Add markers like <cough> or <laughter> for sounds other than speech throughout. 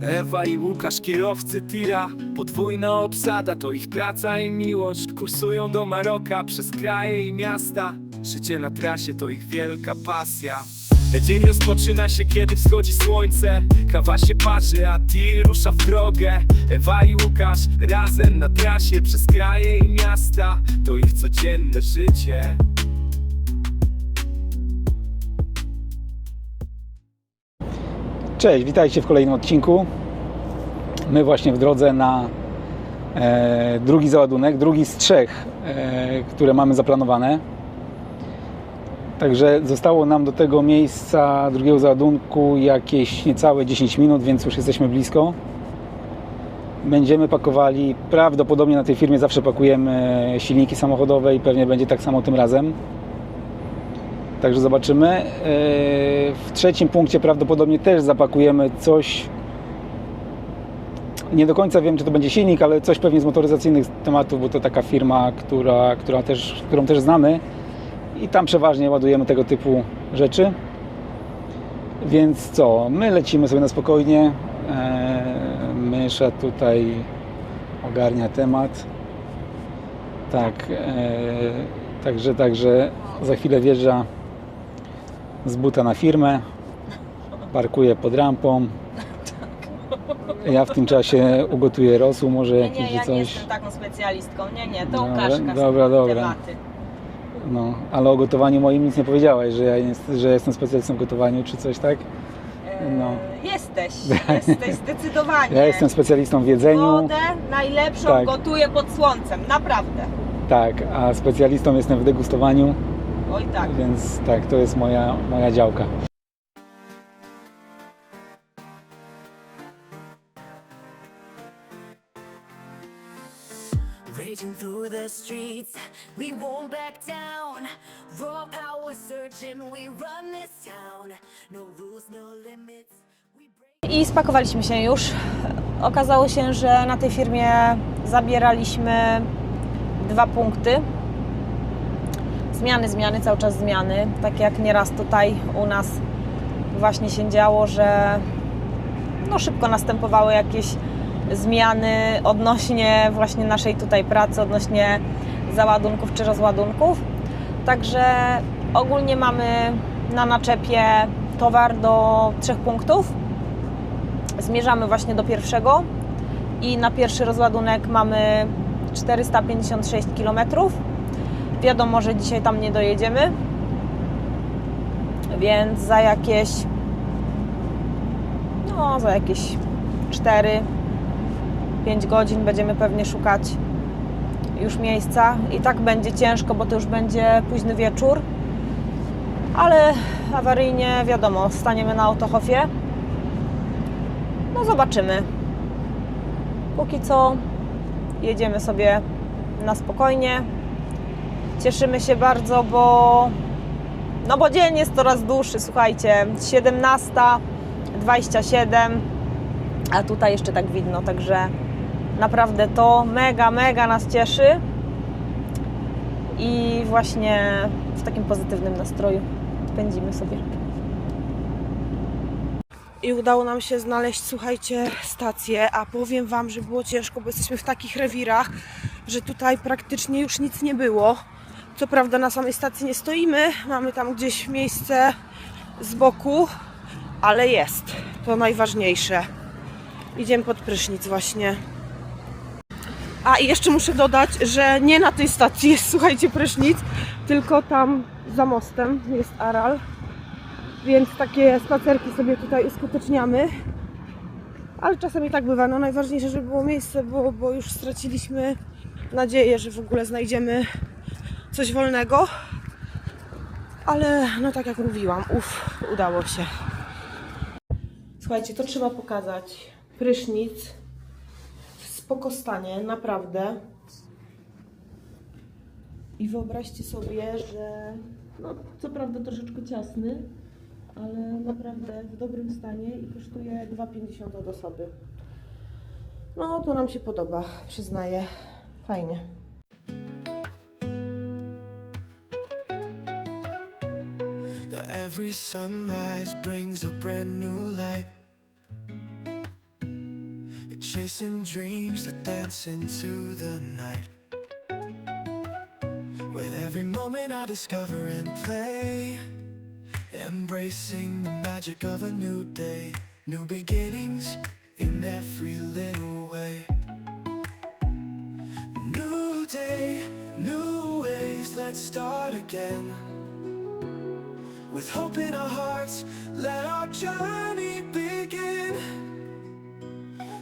Ewa i Łukasz, kierowcy tira. Podwójna obsada, to ich praca i miłość. Kursują do Maroka przez kraje i miasta. Życie na trasie to ich wielka pasja. Dzień rozpoczyna się, kiedy wschodzi słońce. Kawa się parzy, a tir rusza w drogę. Ewa i Łukasz razem na trasie Przez kraje i miasta. To ich codzienne życie Cześć, witajcie w kolejnym odcinku. My właśnie w drodze na e, drugi załadunek, drugi z trzech, e, które mamy zaplanowane. Także zostało nam do tego miejsca drugiego załadunku jakieś niecałe 10 minut, więc już jesteśmy blisko. Będziemy pakowali, prawdopodobnie na tej firmie zawsze pakujemy silniki samochodowe i pewnie będzie tak samo tym razem. Także zobaczymy. E, W trzecim punkcie prawdopodobnie też zapakujemy coś. Nie do końca wiem, czy to będzie silnik, ale coś pewnie z motoryzacyjnych tematów, bo to taka firma, która, która też, którą też znamy i tam przeważnie ładujemy tego typu rzeczy. Więc co, my lecimy sobie na spokojnie. E, Mysza tutaj ogarnia temat. Tak, e, także, także za chwilę wjeżdża z buta na firmę, parkuje pod rampą. Ja w tym czasie ugotuję rosół, może Nie, jakiś nie, ja nie coś. jestem taką specjalistką. Nie, nie, to Dobra, Łukaszka dobra, dobra. tematy. No, ale o gotowaniu moim nic nie powiedziałaś, że ja jest, że jestem specjalistą w gotowaniu czy coś, tak? E, No. Jesteś, <laughs> jesteś zdecydowanie. Ja jestem specjalistą w jedzeniu, Wodę najlepszą Tak. gotuję pod słońcem, naprawdę. tak, a specjalistą jestem w degustowaniu, Oj tak. więc tak, to jest moja, moja działka. Raging through the streets, we won't back down. Raw power surging, we run this town. No rules, no limits. I spakowaliśmy się już. Okazało się, że na tej firmie zabieraliśmy dwa punkty. Zmiany, zmiany, cały czas zmiany. Tak jak nieraz tutaj u nas właśnie się działo, że no szybko następowały jakieś zmiany odnośnie właśnie naszej tutaj pracy, odnośnie załadunków czy rozładunków. Także ogólnie mamy na naczepie towar do trzech punktów. Zmierzamy właśnie do pierwszego i na pierwszy rozładunek mamy 456 km. Wiadomo, że dzisiaj tam nie dojedziemy, więc za jakieś no za jakieś 4 5 godzin będziemy pewnie szukać już miejsca i tak będzie ciężko, bo to już będzie późny wieczór. Ale awaryjnie wiadomo, staniemy na autohofie. No zobaczymy. Póki co jedziemy sobie na spokojnie. Cieszymy się bardzo, bo no bo dzień jest coraz dłuższy, słuchajcie, 17.27, a tutaj jeszcze tak widno, także naprawdę to mega, mega nas cieszy i właśnie w takim pozytywnym nastroju spędzimy sobie. I udało nam się znaleźć, słuchajcie, stację, a powiem Wam, że było ciężko, bo jesteśmy w takich rewirach, że tutaj praktycznie już nic nie było. Co prawda na samej stacji nie stoimy, mamy tam gdzieś miejsce z boku, ale jest. To najważniejsze. Idziemy pod prysznic właśnie. A i jeszcze muszę dodać, że nie na tej stacji jest, słuchajcie, prysznic, tylko tam za mostem jest Aral. Więc takie spacerki sobie tutaj uskuteczniamy. Ale czasem i tak bywa. No najważniejsze, żeby było miejsce, bo, bo już straciliśmy nadzieję, że w ogóle znajdziemy coś wolnego. Ale no tak jak mówiłam, uff, udało się. Słuchajcie, to trzeba pokazać. Prysznic w spokostanie, naprawdę. I wyobraźcie sobie, że no, co prawda troszeczkę ciasny, ale naprawdę w dobrym stanie i kosztuje 2,50 od osoby. No, to nam się podoba, przyznaję. Fajnie. Every sunrise brings a brand new light. Chasing dreams that dance into the night. With every moment I discover and play. Embracing the magic of a new day. New beginnings in every little way. New day, new ways, let's start again. With hope in our hearts, let our journey begin.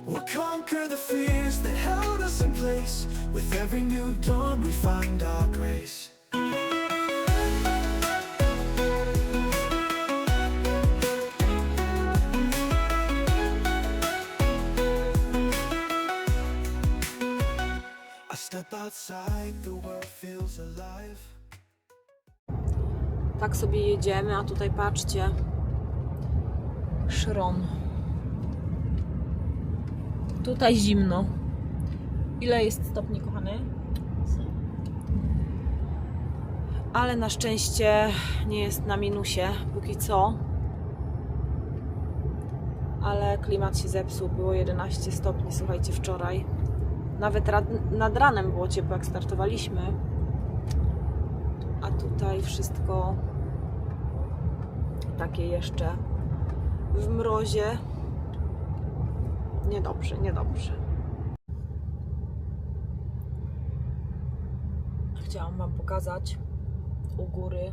We'll conquer the fears that held us in place. With every new dawn, we find our grace. I step outside, the world feels alive. Tak sobie jedziemy, a tutaj patrzcie. Szron. Tutaj zimno. Ile jest stopni, kochany? Ale na szczęście nie jest na minusie, póki co. Ale klimat się zepsuł, było 11 stopni, słuchajcie, wczoraj. Nawet nad ranem było ciepło, jak startowaliśmy. A tutaj wszystko takie jeszcze w mrozie. Niedobrze, niedobrze. Chciałam Wam pokazać. U góry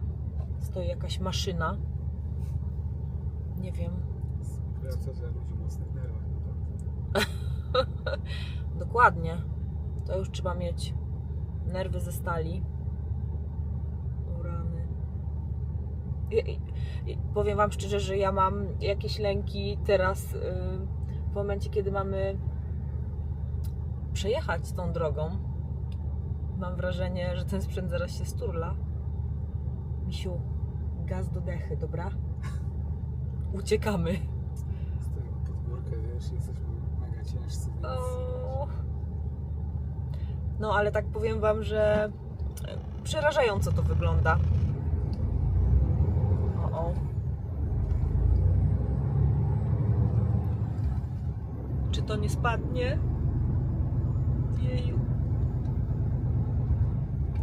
stoi jakaś maszyna. Nie wiem. Ludzi mocnych nerwach. <laughs> Dokładnie. To już trzeba mieć nerwy ze stali. O rany. Powiem Wam szczerze, że ja mam jakieś lęki teraz y, w momencie, kiedy mamy przejechać tą drogą. Mam wrażenie, że ten sprzęt zaraz się sturla. Misiu, gaz do dechy, dobra? <laughs> Uciekamy. Pod górkę, wiesz, jesteśmy mega ciężcy, więc... O. No, ale tak powiem Wam, że przerażająco to wygląda. Czy to nie spadnie? Jeju.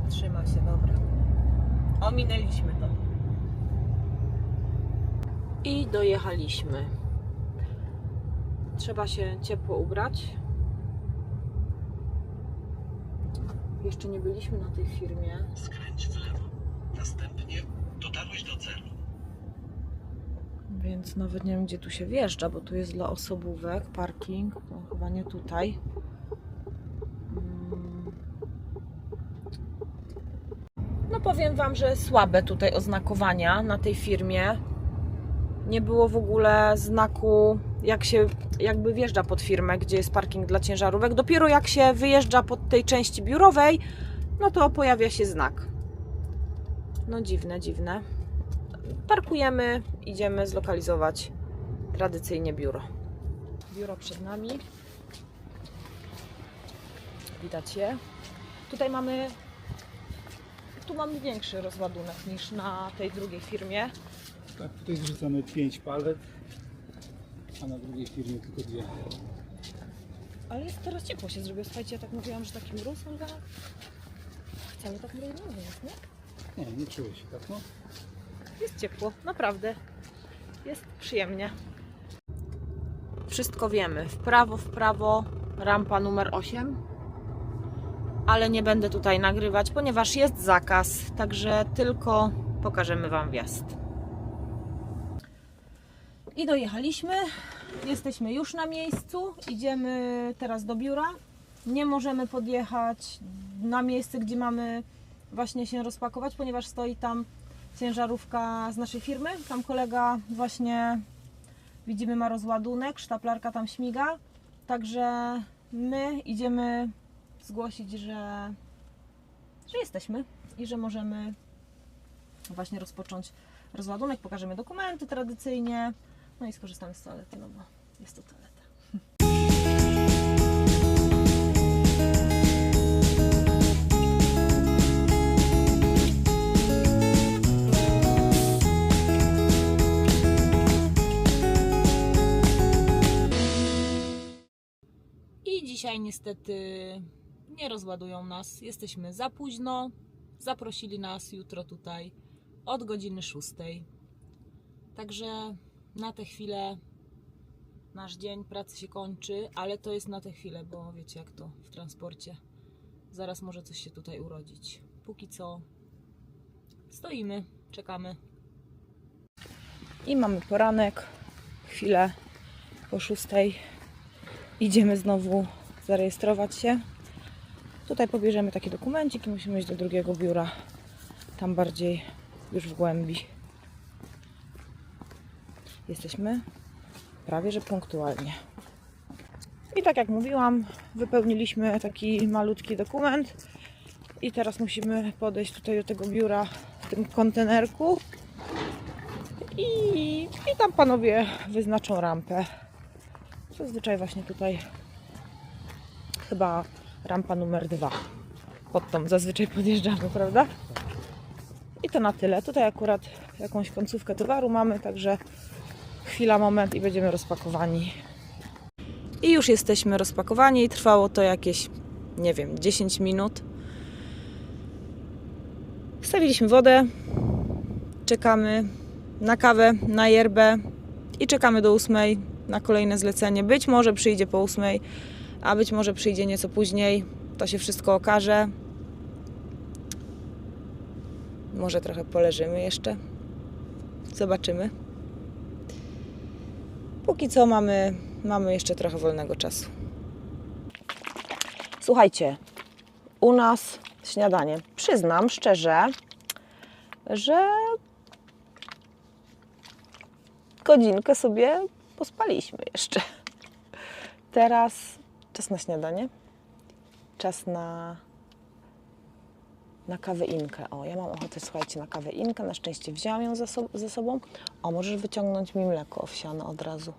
Trzyma się, dobra. Ominęliśmy to. I dojechaliśmy. Trzeba się ciepło ubrać. Jeszcze nie byliśmy na tej firmie. Skręć w lewo. Następnie dotarłeś do celu. Więc nawet nie wiem, gdzie tu się wjeżdża, bo tu jest dla osobówek parking. No, chyba nie tutaj. Mm. No powiem Wam, że słabe tutaj oznakowania na tej firmie. Nie było w ogóle znaku, jak się jakby wjeżdża pod firmę, gdzie jest parking dla ciężarówek. Dopiero jak się wyjeżdża pod tej części biurowej, no to pojawia się znak. No dziwne, dziwne parkujemy, idziemy zlokalizować tradycyjnie biuro. Biuro przed nami. Widać je. Tutaj mamy tu mamy większy rozładunek niż na tej drugiej firmie. Tak, tutaj zrzucamy 5 palet, a na drugiej firmie tylko dwie. Ale jest teraz ciepło się zrobiło. Słuchajcie, ja tak mówiłam, że taki mróz, ale wcale tak mróz nie jest, nie? Nie, nie czuję się tak, no. Jest ciepło, naprawdę. Jest przyjemnie. Wszystko wiemy. W prawo, w prawo, rampa numer 8. Ale nie będę tutaj nagrywać, ponieważ jest zakaz, także tylko pokażemy Wam wjazd. I dojechaliśmy. Jesteśmy już na miejscu. Idziemy teraz do biura. Nie możemy podjechać na miejsce, gdzie mamy właśnie się rozpakować, ponieważ stoi tam ciężarówka z naszej firmy. Tam kolega właśnie widzimy ma rozładunek, sztaplarka tam śmiga. Także my idziemy zgłosić, że, że jesteśmy i że możemy właśnie rozpocząć rozładunek. Pokażemy dokumenty tradycyjnie. No i skorzystamy z toalety, no bo jest to toaleta. Dzisiaj niestety nie rozładują nas. Jesteśmy za późno. Zaprosili nas jutro tutaj od godziny 6. Także na tę chwilę nasz dzień pracy się kończy, ale to jest na tę chwilę, bo wiecie jak to w transporcie. Zaraz może coś się tutaj urodzić. Póki co stoimy, czekamy. I mamy poranek, chwilę po szóstej. Idziemy znowu zarejestrować się. Tutaj pobierzemy taki dokumencik i musimy iść do drugiego biura. Tam bardziej już w głębi. Jesteśmy prawie że punktualnie. I tak jak mówiłam, wypełniliśmy taki malutki dokument i teraz musimy podejść tutaj do tego biura w tym kontenerku i, i tam panowie wyznaczą rampę. Zazwyczaj właśnie tutaj chyba rampa numer dwa. Pod tą zazwyczaj podjeżdżamy, prawda? I to na tyle. Tutaj akurat jakąś końcówkę towaru mamy, także chwila, moment i będziemy rozpakowani. I już jesteśmy rozpakowani. Trwało to jakieś, nie wiem, 10 minut. Wstawiliśmy wodę, czekamy na kawę, na yerbę i czekamy do ósmej na kolejne zlecenie. Być może przyjdzie po ósmej, a być może przyjdzie nieco później. To się wszystko okaże. Może trochę poleżymy jeszcze. Zobaczymy. Póki co mamy, mamy jeszcze trochę wolnego czasu. Słuchajcie, u nas śniadanie. Przyznam szczerze, że godzinkę sobie pospaliśmy jeszcze. Teraz czas na śniadanie. Czas na, na kawę inkę. O, ja mam ochotę, słuchajcie, na kawę inkę. Na szczęście wzięłam ją ze, so, ze sobą. O, możesz wyciągnąć mi mleko owsiane od razu.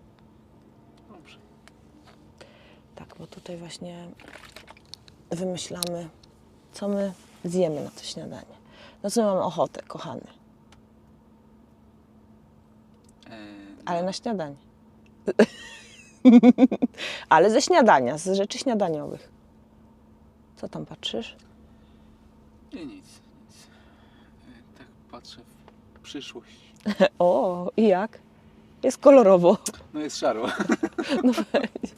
Dobrze. Tak, bo tutaj właśnie wymyślamy, co my zjemy na to śniadanie. Na co my mamy ochotę, kochany. Ale na śniadanie. <laughs> <laughs> Ale ze śniadania, z rzeczy śniadaniowych. Co tam patrzysz? Nie, nic, nic. Tak patrzę w przyszłość. <laughs> O, i jak? Jest kolorowo. No jest szaro. <laughs> No weź.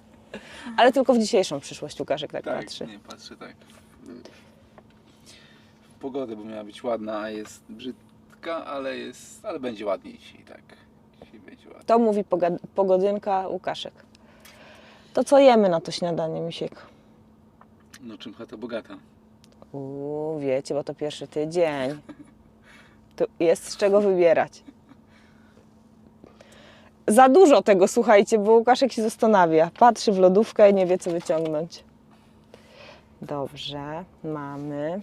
Ale tylko w dzisiejszą przyszłość Łukaszek tak, patrzy. nie, patrzę tak. W pogodę, bo miała być ładna, a jest brzydka, ale jest, ale będzie ładniej dzisiaj, tak. Dzisiaj będzie ładnie. To mówi pogodynka Łukaszek. To co jemy na to śniadanie, Misiek? No czym chata bogata. Uuu, wiecie, bo to pierwszy tydzień. Tu jest z czego wybierać. Za dużo tego, słuchajcie, bo Łukaszek się zastanawia. Patrzy w lodówkę i nie wie, co wyciągnąć. Dobrze, mamy.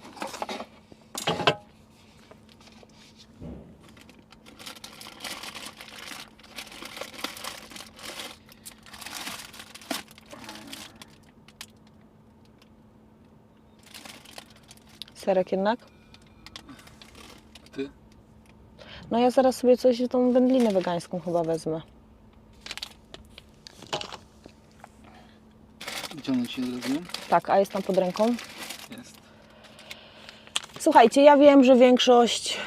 Serek jednak? Ty? No ja zaraz sobie coś, tą wędlinę wegańską chyba wezmę. Wyciągnąć się zrobiłem? Tak, a jest tam pod ręką? Jest. Słuchajcie, ja wiem, że większość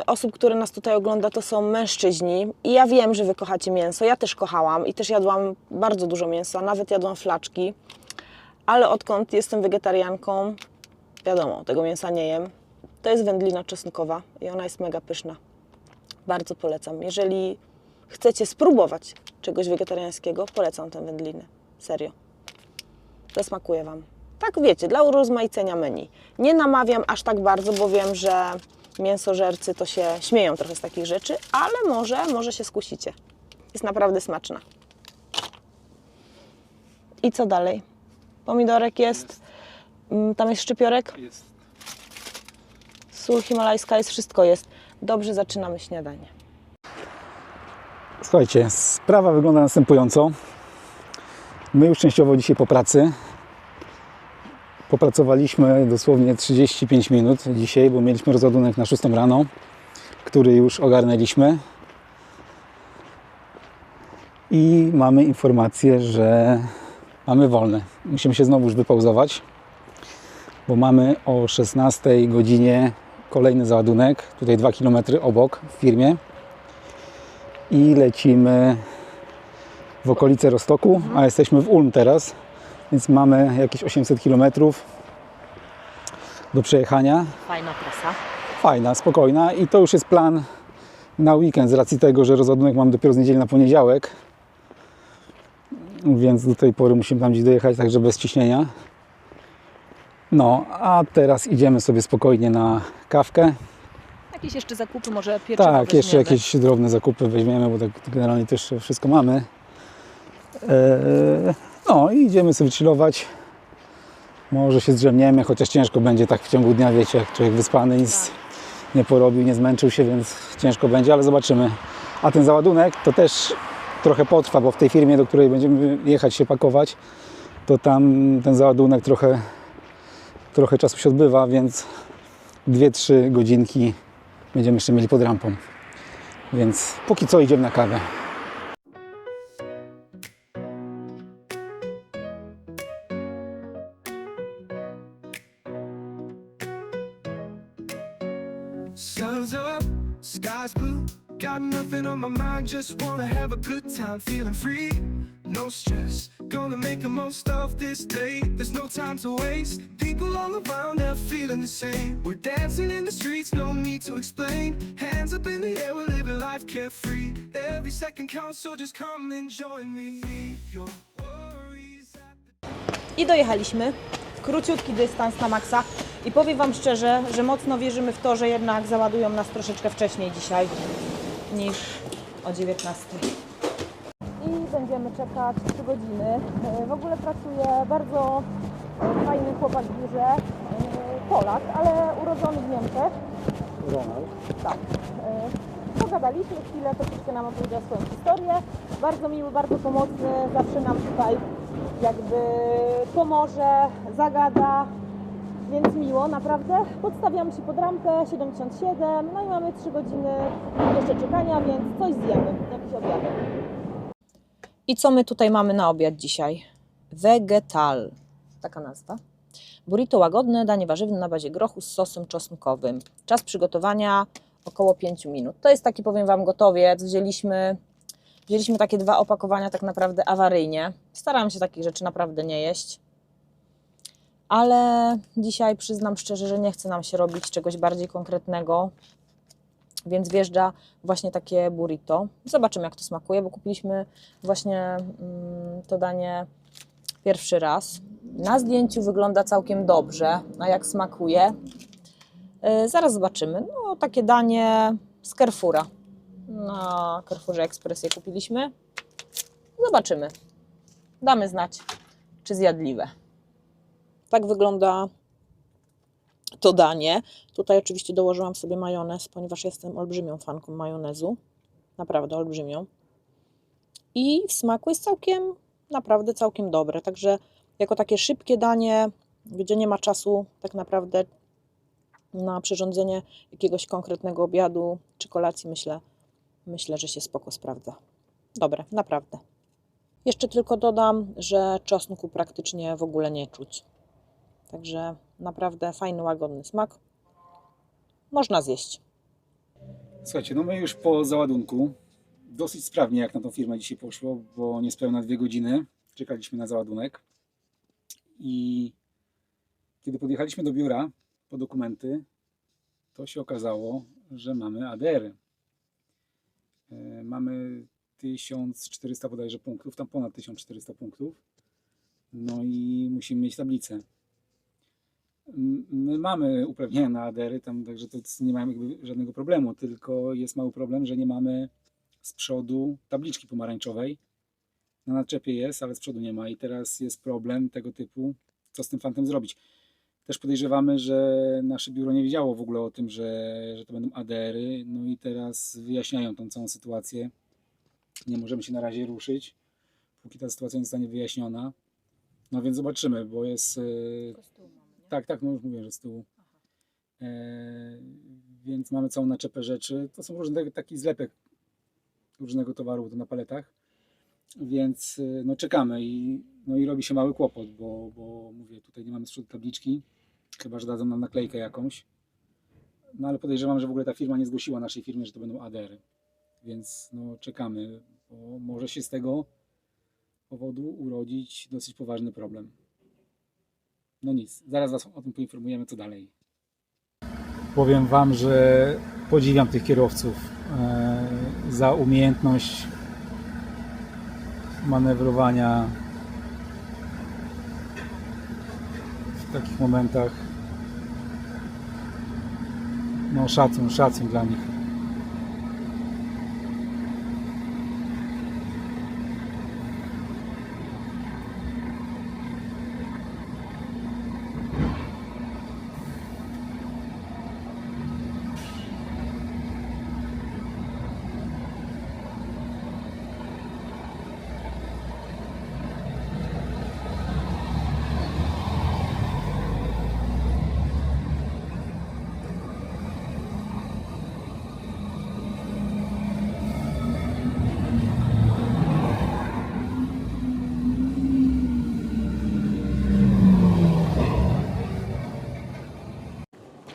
y, osób, które nas tutaj ogląda, to są mężczyźni. I ja wiem, że wy kochacie mięso. Ja też kochałam i też jadłam bardzo dużo mięsa, nawet jadłam flaczki. Ale odkąd jestem wegetarianką, wiadomo, tego mięsa nie jem. To jest wędlina czosnkowa i ona jest mega pyszna. Bardzo polecam. Jeżeli chcecie spróbować czegoś wegetariańskiego, polecam tę wędlinę. Serio. Zasmakuje Wam. Tak wiecie, dla urozmaicenia menu. Nie namawiam aż tak bardzo, bo wiem, że mięsożercy to się śmieją trochę z takich rzeczy, ale może, może się skusicie. Jest naprawdę smaczna. I co dalej? Pomidorek jest, tam jest szczypiorek, Jest. sól himalajska jest, wszystko jest. Dobrze zaczynamy śniadanie. Słuchajcie, sprawa wygląda następująco. My już częściowo dzisiaj po pracy. Popracowaliśmy dosłownie 35 minut dzisiaj, bo mieliśmy rozładunek na 6 rano, który już ogarnęliśmy. I mamy informację, że mamy wolne. Musimy się znowu już wypauzować, bo mamy o 16 godzinie kolejny załadunek, tutaj 2 km obok w firmie i lecimy w okolice Rostoku, a jesteśmy w Ulm teraz, więc mamy jakieś 800 km do przejechania. Fajna trasa. Fajna, spokojna i to już jest plan na weekend z racji tego, że rozładunek mam dopiero z niedzieli na poniedziałek. Więc do tej pory musimy tam gdzieś dojechać, także bez ciśnienia. No, a teraz idziemy sobie spokojnie na kawkę. Jakieś jeszcze zakupy, może pieczywo Tak, jeszcze jakieś drobne zakupy weźmiemy, bo tak generalnie też wszystko mamy. Eee, no i idziemy sobie chillować. Może się zdrzemniemy, chociaż ciężko będzie tak w ciągu dnia, wiecie, jak człowiek wyspany, nic nie porobił, nie zmęczył się, więc ciężko będzie, ale zobaczymy. A ten załadunek to też trochę potrwa, bo w tej firmie, do której będziemy jechać się pakować, to tam ten załadunek trochę, trochę czasu się odbywa, więc 2-3 godzinki będziemy jeszcze mieli pod rampą. Więc póki co idziemy na kawę. Mind, just wanna have a good time, feeling free. No stress, gonna make the most of this day. There's no time to waste. People all around are feeling the same. We're dancing in the streets, no need to explain. Hands up in the air, we're living life carefree. Every second counts, so just come and join me. Your worries I dojechaliśmy. Króciutki dystans na maksa. I powiem Wam szczerze, że mocno wierzymy w to, że jednak załadują nas troszeczkę wcześniej dzisiaj niż o 19. I będziemy czekać 3 godziny. E, W ogóle pracuje bardzo fajny chłopak w biurze, e, Polak, ale urodzony w Niemczech. Tak. E, Pogadaliśmy chwilę, troszeczkę nam opowiedział swoją historię. Bardzo miły, bardzo pomocny, zawsze nam tutaj jakby pomoże, zagada, więc miło, naprawdę. Podstawiamy się pod rampę 77, no i mamy 3 godziny jeszcze czekania, więc coś zjemy, jakiś obiadek. I co my tutaj mamy na obiad dzisiaj? Vegetal, taka nazwa. Burrito łagodne, danie warzywne na bazie grochu z sosem czosnkowym. Czas przygotowania około 5 minut. To jest taki, powiem Wam, gotowiec. Wzięliśmy, wzięliśmy takie dwa opakowania tak naprawdę awaryjnie. Staram się takich rzeczy naprawdę nie jeść. Ale dzisiaj przyznam szczerze, że nie chce nam się robić czegoś bardziej konkretnego, więc wjeżdża właśnie takie burrito. Zobaczymy, jak to smakuje, bo kupiliśmy właśnie mm, to danie pierwszy raz. Na zdjęciu wygląda całkiem dobrze, a jak smakuje, yy, zaraz zobaczymy. No, takie danie z Carrefoura. Na Carrefourze Express je kupiliśmy. Zobaczymy. Damy znać, czy zjadliwe. Tak wygląda to danie. Tutaj oczywiście dołożyłam sobie majonez, ponieważ jestem olbrzymią fanką majonezu. Naprawdę olbrzymią. I w smaku jest całkiem, naprawdę całkiem dobre. Także jako takie szybkie danie, gdzie nie ma czasu tak naprawdę na przyrządzenie jakiegoś konkretnego obiadu czy kolacji, myślę, myślę, że się spoko sprawdza. Dobre, naprawdę. Jeszcze tylko dodam, że czosnku praktycznie w ogóle nie czuć. Także naprawdę fajny, łagodny smak. Można zjeść. Słuchajcie, no my już po załadunku dosyć sprawnie jak na tą firmę dzisiaj poszło, bo niespełna dwie godziny czekaliśmy na załadunek i kiedy podjechaliśmy do biura po dokumenty, to się okazało, że mamy ADR. E, Mamy 1400 bodajże punktów, tam ponad 1400 punktów. No i musimy mieć tablicę. My mamy uprawnienia na ADR-y, tam, także to nie mamy żadnego problemu, tylko jest mały problem, że nie mamy z przodu tabliczki pomarańczowej. Na naczepie jest, ale z przodu nie ma i teraz jest problem tego typu, co z tym fantem zrobić. Też podejrzewamy, że nasze biuro nie wiedziało w ogóle o tym, że, że to będą ADR-y, no i teraz wyjaśniają tą całą sytuację. Nie możemy się na razie ruszyć, póki ta sytuacja nie zostanie wyjaśniona. No więc zobaczymy, bo jest... yy, tak, tak, no już mówię, że z tyłu. E, więc mamy całą naczepę rzeczy. To są różne taki zlepek różnego towaru to na paletach. Więc e, no czekamy i No i robi się mały kłopot, bo, bo mówię, tutaj nie mamy z przodu tabliczki, chyba że dadzą nam naklejkę jakąś. No ale podejrzewam, że w ogóle ta firma nie zgłosiła naszej firmie, że to będą ADR. Więc no czekamy, bo może się z tego powodu urodzić dosyć poważny problem. No nic, zaraz Was o tym poinformujemy, co dalej. Powiem Wam, że podziwiam tych kierowców e, za umiejętność manewrowania w takich momentach. No szacun, szacun dla nich.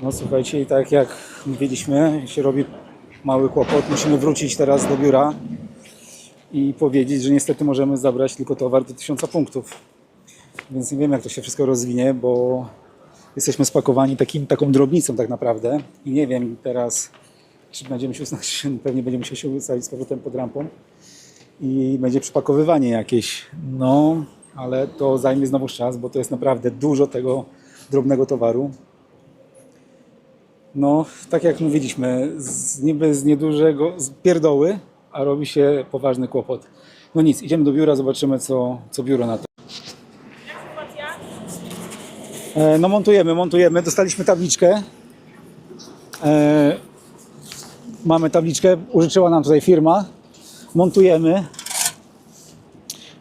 No słuchajcie, i tak jak mówiliśmy, się robi mały kłopot. Musimy wrócić teraz do biura i powiedzieć, że niestety możemy zabrać tylko towar do 1000 punktów. Więc nie wiem, jak to się wszystko rozwinie, bo jesteśmy spakowani takim, taką drobnicą tak naprawdę. I nie wiem teraz, czy będziemy się ustawić, <laughs> pewnie będziemy się ustawić z powrotem pod rampą i będzie przypakowywanie jakieś. No, ale to zajmie znowu czas, bo to jest naprawdę dużo tego drobnego towaru. No, tak jak mówiliśmy, z, niby z niedużego, z pierdoły, a robi się poważny kłopot. No nic, idziemy do biura, zobaczymy co, co biuro na to. E, no montujemy, montujemy. Dostaliśmy tabliczkę. E, mamy tabliczkę, użyczyła nam tutaj firma. Montujemy.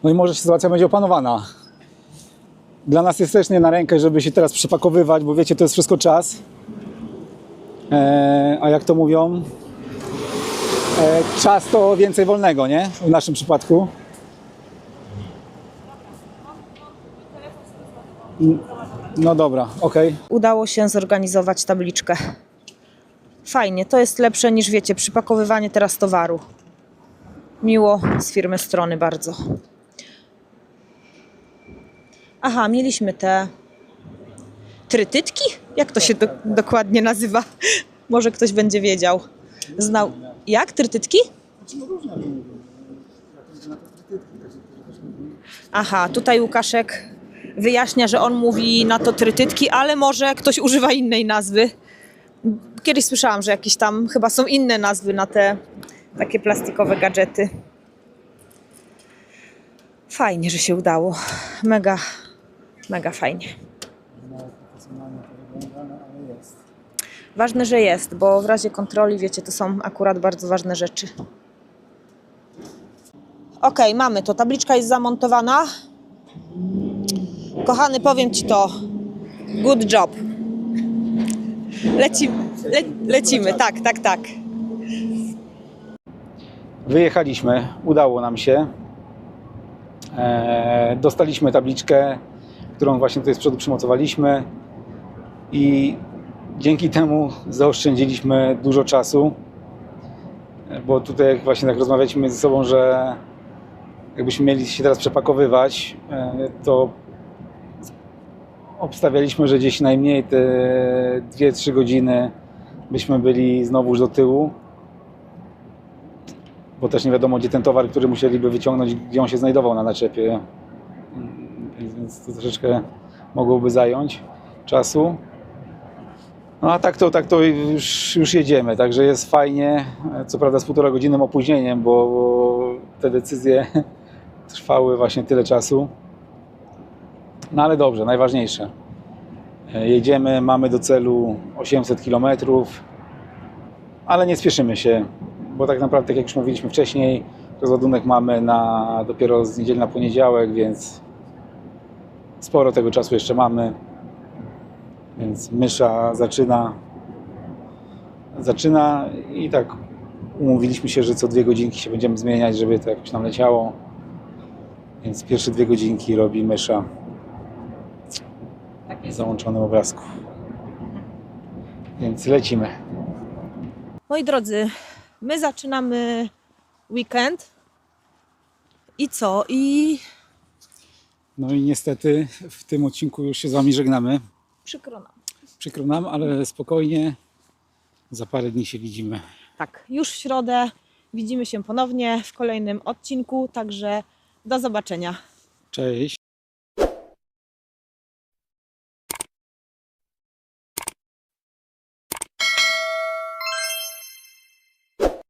No i może sytuacja będzie opanowana. Dla nas jest też nie na rękę, żeby się teraz przepakowywać, bo wiecie, to jest wszystko czas. E, a jak to mówią, e, czas to więcej wolnego, nie? W naszym przypadku. No dobra, okej. Udało się zorganizować tabliczkę. Fajnie, to jest lepsze niż wiecie, przypakowywanie teraz towaru. Miło z firmy strony bardzo. Aha, mieliśmy te trytytki? Jak to się do, dokładnie nazywa? <laughs> Może ktoś będzie wiedział. Znał. Jak? Trytytki? Aha, tutaj Łukaszek wyjaśnia, że on mówi na to trytytki, ale może ktoś używa innej nazwy. Kiedyś słyszałam, że jakieś tam chyba są inne nazwy na te takie plastikowe gadżety. Fajnie, że się udało. Mega, mega fajnie. Ważne, że jest, bo w razie kontroli, wiecie, to są akurat bardzo ważne rzeczy. Ok, mamy to. Tabliczka jest zamontowana. Kochany, powiem Ci to. Good job. Leci, le, lecimy, tak, tak, tak. Wyjechaliśmy, udało nam się. E, dostaliśmy tabliczkę, którą właśnie tutaj z przodu przymocowaliśmy i dzięki temu zaoszczędziliśmy dużo czasu, bo tutaj właśnie tak rozmawialiśmy między sobą, że jakbyśmy mieli się teraz przepakowywać, e, to obstawialiśmy, że gdzieś najmniej te 2-3 godziny byśmy byli znowuż do tyłu bo też nie wiadomo, gdzie ten towar, który musieliby wyciągnąć, gdzie on się znajdował na naczepie. Mm, Więc to troszeczkę mogłoby zająć czasu. No a tak to, tak to już, już jedziemy, także jest fajnie. Co prawda z półtora godziny opóźnieniem, bo, bo te decyzje <laughs> trwały właśnie tyle czasu. No ale dobrze, najważniejsze. Jedziemy, mamy do celu 800 km, ale nie spieszymy się bo tak naprawdę, tak jak już mówiliśmy wcześniej, rozładunek mamy na dopiero z niedzieli na poniedziałek, więc sporo tego czasu jeszcze mamy. Więc mysza zaczyna. Zaczyna i tak umówiliśmy się, że co dwie godzinki się będziemy zmieniać, żeby to jakoś nam leciało. Więc pierwsze dwie godzinki robi mysza Tak w załączonym obrazku. Więc lecimy. Moi drodzy, my zaczynamy weekend. I co? I No i niestety w tym odcinku już się z Wami żegnamy. Przykro nam. Przykro nam, ale spokojnie. Za parę dni się widzimy. Tak, już w środę widzimy się ponownie w kolejnym odcinku, także do zobaczenia. Cześć.